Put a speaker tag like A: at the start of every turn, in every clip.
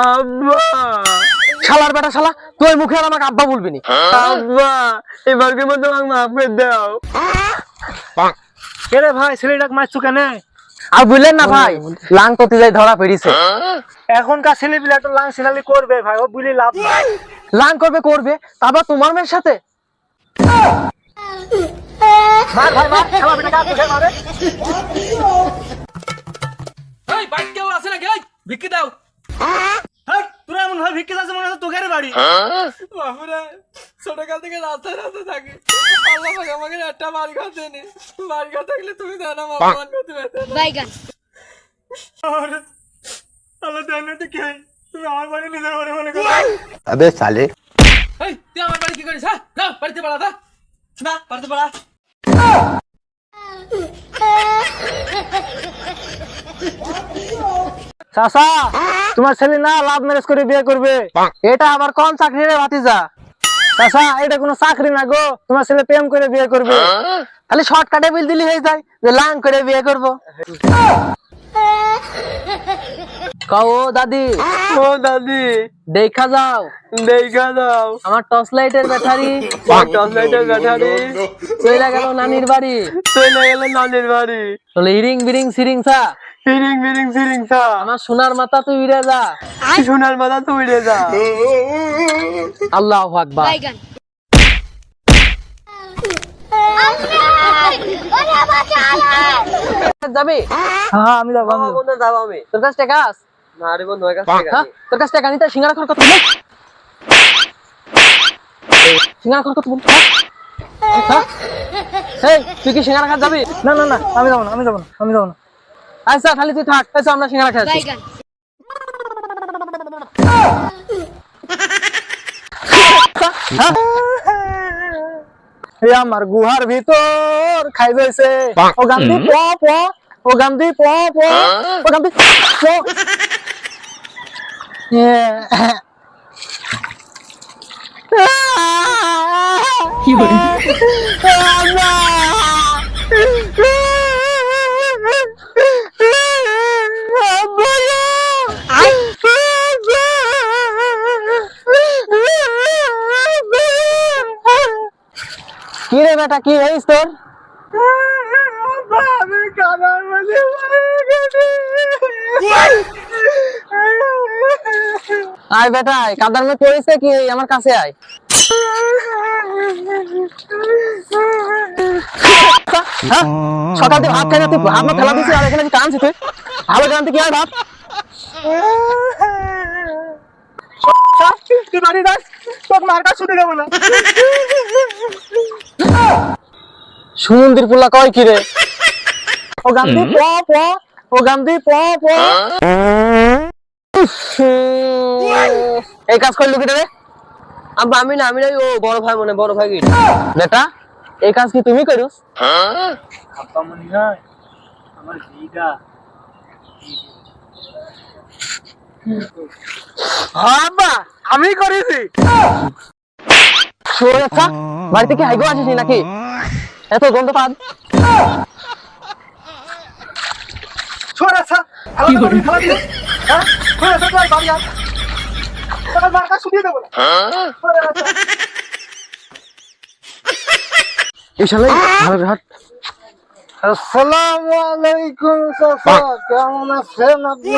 A: আব্বা।
B: শালার বেটা শালা তুই মুখে আর আমাকে আব্বা বলবি নি।
A: আব্বা এবারকে মতো আমাকে মাফ করে দাও।
C: কে রে ভাই ছেলেটাকে মারছো কেন?
B: আর বুঝলেন না ভাই লাং করতে যাই ধরা পেরিছে
C: এখনকার ছেলে পিলা তো লাং সিনালি করবে ভাই ও বুঝলি লাভ নাই।
B: লাং করবে করবে তারপর তোমার মেয়ের সাথে?
C: মার ভাই মার খেলা বেটা কাজ করে মারে?
D: এই বাইক কেউ আছে নাকি? এই ভিক্ষি দাও।
C: ভাবে ভিক্ষে যাচ্ছে মনে হচ্ছে তোকের বাড়ি। হ্যাঁ?
D: বাবুরা ছোটকাল থেকে রাস্তায় রাতে থাকি। আল্লাহ ভাই আমাকে একটা বাড়ি ঘর দেনি বাড়ি ঘর থাকলে তুমি দেয় না অপমান করতে
C: পেতে আল্লাহ দেয় না তো কে তুমি আমার বাড়ি নিতে পারে মনে করো।
E: আবে সালে।
D: এই তুই আমার বাড়ি কি করিস হ্যাঁ? না বাড়িতে পড়া দা
C: না বাড়িতে পড়া চাচা তোমার ছেলে না লাভ ম্যারেজ করে বিয়ে করবে।
B: এটা আবার কোন চাকরি রে ভাতিজা?
C: চাষা এটা কোনো চাকরি না গো। তোমার ছেলে প্রেম করে বিয়ে করবে।
B: খালি শর্টকাটে বিল দিলি হয়ে যায় যে লাং করে বিয়ে করব। কাও দাদি।
A: ও দাদি।
B: দেখা যাও।
A: দেখা দাও
B: আমার টর্চ লাইটের ব্যাটারি।
A: টর্চ লাইটের ব্যাটারি।
B: চলে গেল নানির বাড়ি।
A: চলে গেল নানির বাড়ি।
B: বলে ইরিং বিরিং সিরিং সা।
A: ফিরিং ফিরিং ফিরিং সা।
B: আমার সোনার মাথা তুই উড়ে যা।
A: সোনার মাথা তুই উড়ে যা।
B: আল্লাহ আকবার।
F: বাইগান ওরে বাঁচা
B: যাবি?
C: হ্যাঁ আমি যাব আমি
A: বন্ধু যাব আমি।
B: তোর কাছে টাকা আছে?
A: না রে বন্ধু কাছ থেকে
B: হ্যাঁ? তোর কাছে টাকা নিতে সিঙ্গারা খর কত বল। সিঙ্গারা খর কত বল। হ্যাঁ? এই তুই কি সিঙ্গারা খা যাবি?
C: না না না আমি যাব না আমি যাব না আমি যাব না।
B: আচ্ছা খালি তুই থাক। আচ্ছা আমরা সিঙ্গারা
F: বাইগান
C: এই আমার গুহার ভিতর খাই যাইছে ও গান্ধী প প ও গান্ধী প প ও গান্ধী প কি করে
B: কি রে বেটা, কি হইস তোর? আয় বেটা আয় কাদার মধ্যে পড়েছে কি? আমার কাছে আয়। হ্যাঁ? সকাল ভাত খাই না তুই ভাত ফেলা দিছিস, আর এখানে কি টানছিস তুই। ভালো টানতে কি আর ভাত
C: তুই বাড়ি যাস? তোর মার কাছে ছুটে যাব না।
B: সমুদ্রের পোলা কয় কি রে?
C: ও গান্ধী প প ও গান্ধী প প।
B: এই কাজ করল কি রে?
A: আব্বা আমি না আমি না ও বড় ভাই মনে বড় ভাই কি?
B: বেটা এই কাজ কি তুমি করুস
C: আব্বা মনে হয় আমার বিগা
B: আব্বা আমি করেছি। শোন আচ্ছা বাড়িতে কি হাইগো আসিস নাকি? এত গন্ধ পান
C: ছোড় আচ্ছা কি করে হ্যাঁ? আচ্ছা বাড়ি আয়। তোর দেবো। না ছোড়
B: এই শালাই ভালো হাট
C: আসসালামু আলাইকুম চাচা। কেমন আছেন আপনি?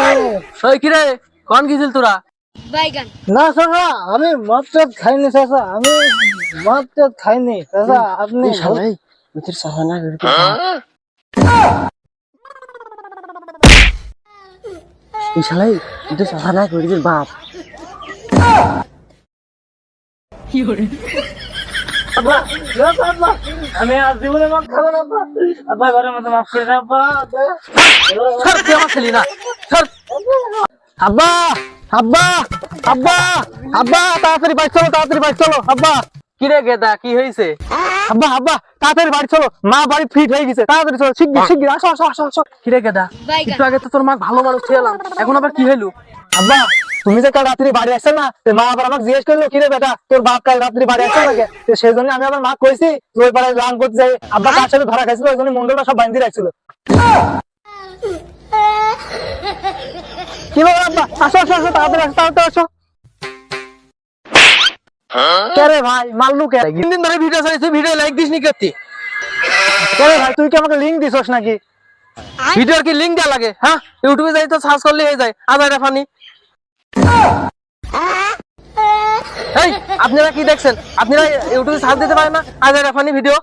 B: ওই কি রে? কোন গিয়েছিল তোরা?
F: বাইগান।
C: না চাচা আমি মদ টদ খাইনি চাচা। আমি মদ টদ খাইনি চাচা আপনি
B: এই শালাই তোর সাহানা করে এই শালাই তুই সাহানা করে দিল বাপ।
C: আব্বা, না, আমি আজ জীবনে মদ খাব না আব্বা। আব্বা ঘরের মতো মাফ করে দাও, আব্বা।
B: সর তুই আমার ছেলে না সর। আব্বা আব্বা আব্বা আব্বা তাড়াতাড়ি বাইক চলো তাড়াতাড়ি বাইক চলো আব্বা। কি রে গেদা কি হয়েছে
C: আব্বা আব্বা তাড়াতাড়ি বাড়ি চলো। মা বাড়ি ফিট হয়ে গেছে। তাড়াতাড়ি চলো শিগগির শিগগির আসো আসো আসো আসো।
B: কি রে গেদা একটু আগে তো তোর মা ভালো মানুষ ছিলাম এখন আবার কি হইল?
C: আব্বা তুমি যে কাল রাত্রি বাড়ি আসছে না তো মা আবার আমাকে জিজ্ঞেস করল কিরে বেটা তোর বাপ কাল রাত্রি বাড়ি আসছে নাকি? তো সেই জন্য আমি আবার মা কইছি ওই পাড়ায় লাং করতে যাই। আব্বা কার সাথে ধরা খাইছিল ওই জন্য মন্ডলটা সব বান্ধি রাখছিল। কি ব্যাপার আব্বা? আসো আসো আসো তাড়াতাড়ি আসো তাড়াতাড়ি আসো। কে ভাই মাল্লু কে?
B: তিন দিন ধরে ভিডিও চাইছি ভিডিও লাইক দিস নি করতি
C: কে ভাই, তুই কি আমাকে লিংক দিছস নাকি?
B: ভিডিওর কি লিংক দেয়া লাগে হ্যাঁ? ইউটিউবে যাই তো সার্চ করলে হয়ে যায় আধার ফানি এই, আপনারা কি দেখছেন? আপনারা ইউটিউবে সার্চ দিতে পারেন না আধার ফানি ভিডিও